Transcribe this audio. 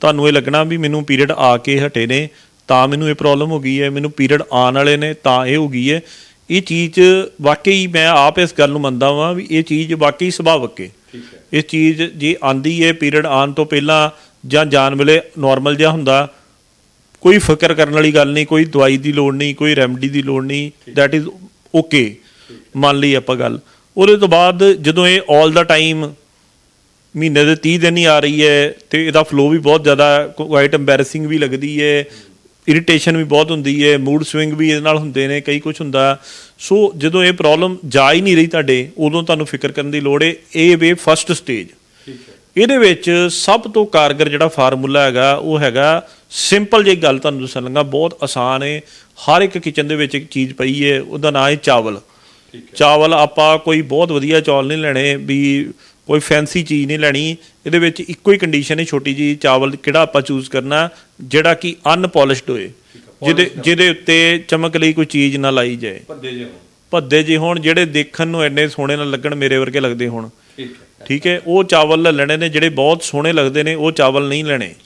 ਤੁਹਾਨੂੰ ਇਹ ਲੱਗਣਾ ਵੀ ਮੈਨੂੰ ਪੀਰੀਅਡ ਆ ਕੇ ਹਟੇ ਨੇ ਤਾਂ ਮੈਨੂੰ ਇਹ ਪ੍ਰੋਬਲਮ ਹੋ ਗਈ ਹੈ ਮੈਨੂੰ ਪੀਰੀਅਡ ਆਉਣ ਵਾਲੇ ਨੇ ਤਾਂ ਇਹ ਹੋ ਗਈ ਹੈ। ਇਹ ਚੀਜ਼ ਵਾਕਈ ਮੈਂ ਆਪ ਇਸ ਗੱਲ ਨੂੰ ਮੰਨਦਾ ਵਾਂ ਵੀ ਇਹ ਚੀਜ਼ ਵਾਕਈ ਸੁਭਾਵਕ ਹੈ। ਇਹ ਚੀਜ਼ ਜੇ ਆਂਦੀ ਹੈ ਪੀਰੀਅਡ ਆਉਣ ਤੋਂ ਪਹਿਲਾਂ ਜਾਂ ਜਾਣ ਵੇਲੇ ਨਾਰਮਲ ਜਿਹਾ ਹੁੰਦਾ ਕੋਈ ਫਿਕਰ ਕਰਨ ਵਾਲੀ ਗੱਲ ਨਹੀਂ ਕੋਈ ਦਵਾਈ ਦੀ ਲੋੜ ਨਹੀਂ ਕੋਈ ਰੈਮਡੀ ਦੀ ਲੋੜ ਨਹੀਂ ਥੈਟ ਇਜ਼ ਓਕੇ ਮੰਨ ਲਈ ਆਪਾਂ ਗੱਲ। ਉਹਦੇ ਤੋਂ ਬਾਅਦ ਜਦੋਂ ਇਹ 올 ਦਾ ਟਾਈਮ ਮਹੀਨੇ ਦੇ 30 ਦਿਨ ਹੀ ਆ ਰਹੀ ਹੈ ਤੇ ਇਹਦਾ ਫਲੋ ਵੀ ਬਹੁਤ ਜ਼ਿਆਦਾ ਕੁਆਇਟ ਐਮਬੈਰਸਿੰਗ ਵੀ ਲੱਗਦੀ ਹੈ ਇਰੀਟੇਸ਼ਨ ਵੀ ਬਹੁਤ ਹੁੰਦੀ ਹੈ ਮੂਡ ਸਵਿੰਗ ਵੀ ਇਹਦੇ ਨਾਲ ਹੁੰਦੇ ਨੇ ਕਈ ਕੁਝ ਹੁੰਦਾ। ਸੋ ਜਦੋਂ ਇਹ ਪ੍ਰੋਬਲਮ ਜਾ ਹੀ ਨਹੀਂ ਰਹੀ ਤੁਹਾਡੇ ਉਦੋਂ ਤੁਹਾਨੂੰ ਫਿਕਰ ਕਰਨ ਦੀ ਲੋੜ ਹੈ ਇਹ ਵੇ ਫਰਸਟ ਸਟੇਜ ਇਹਦੇ ਵਿੱਚ ਸਭ ਤੋਂ ਕਾਰਗਰ ਜਿਹੜਾ ਫਾਰਮੂਲਾ ਹੈਗਾ ਉਹ ਹੈਗਾ ਸਿੰਪਲ ਜਿਹੀ ਗੱਲ ਤੁਹਾਨੂੰ ਦੱਸਣ ਲੱਗਾ ਬਹੁਤ ਆਸਾਨ ਹੈ। ਹਰ ਇੱਕ ਕਿਚਨ ਦੇ ਵਿੱਚ ਇੱਕ ਚੀਜ਼ ਪਈ ਹੈ ਉਹਦਾ ਨਾਮ ਹੈ ਚਾਵਲ। ਚਾਵਲ ਆਪਾਂ ਕੋਈ ਬਹੁਤ ਵਧੀਆ ਚੌਲ ਨਹੀਂ ਲੈਣੇ ਵੀ ਕੋਈ ਫੈਂਸੀ ਚੀਜ਼ ਨਹੀਂ ਲੈਣੀ ਇਹਦੇ ਵਿੱਚ ਇੱਕੋ ਹੀ ਕੰਡੀਸ਼ਨ ਹੈ ਛੋਟੀ ਜੀ ਚਾਵਲ ਕਿਹੜਾ ਆਪਾਂ ਚੂਜ਼ ਕਰਨਾ ਜਿਹੜਾ ਕਿ ਅਨਪੋਲਿਸ਼ਡ ਹੋਏ। ਜਿਹਦੇ ਜਿਹਦੇ ਉੱਤੇ ਚਮਕ ਲਈ ਕੋਈ ਚੀਜ਼ ਨਾ ਲਾਈ ਜਾਏ। ਭੱਦੇ ਜਿਹੇ ਹੋਣ। ਭੱਦੇ ਜਿਹੇ ਹੋਣ ਜਿਹੜੇ ਦੇਖਣ ਨੂੰ ਇੰਨੇ ਸੋਹਣੇ ਨਾ ਲੱਗਣ ਮੇਰੇ ਵਰਗੇ ਲੱਗਦੇ ਹੋਣ। ਠੀਕ ਹੈ। ਠੀਕ ਹੈ? ਉਹ ਚਾਵਲ ਲੈਣੇ ਨੇ ਜਿਹੜੇ ਬਹੁਤ ਸੋਹਣੇ ਲੱਗਦੇ ਨੇ ਉਹ ਚਾਵਲ ਨਹੀਂ ਲੈਣੇ।